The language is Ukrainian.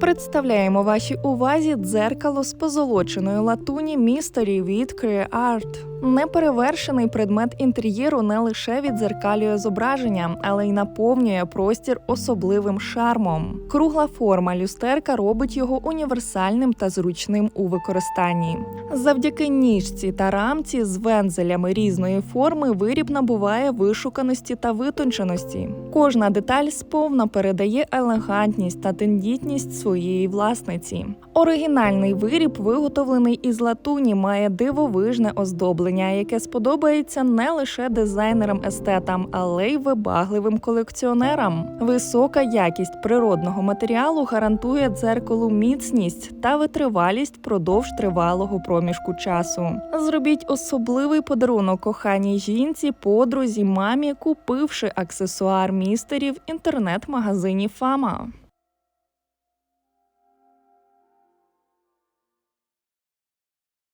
Представляємо вашій увазі дзеркало з позолоченої латуні Mystery від Career Art. Неперевершений предмет інтер'єру не лише відзеркалює зображення, але й наповнює простір особливим шармом. Кругла форма люстерка робить його універсальним та зручним у використанні. Завдяки ніжці та рамці з вензелями різної форми виріб набуває вишуканості та витонченості. Кожна деталь сповна передає елегантність та тендітність своєї власниці. Оригінальний виріб, виготовлений із латуні, має дивовижне оздоблення, яке сподобається не лише дизайнерам-естетам, але й вибагливим колекціонерам. Висока якість природного матеріалу гарантує дзеркалу міцність та витривалість впродовж тривалого проміжку часу. Зробіть особливий подарунок коханій жінці, подрузі, мамі, купивши аксесуар містері в інтернет-магазині Фама.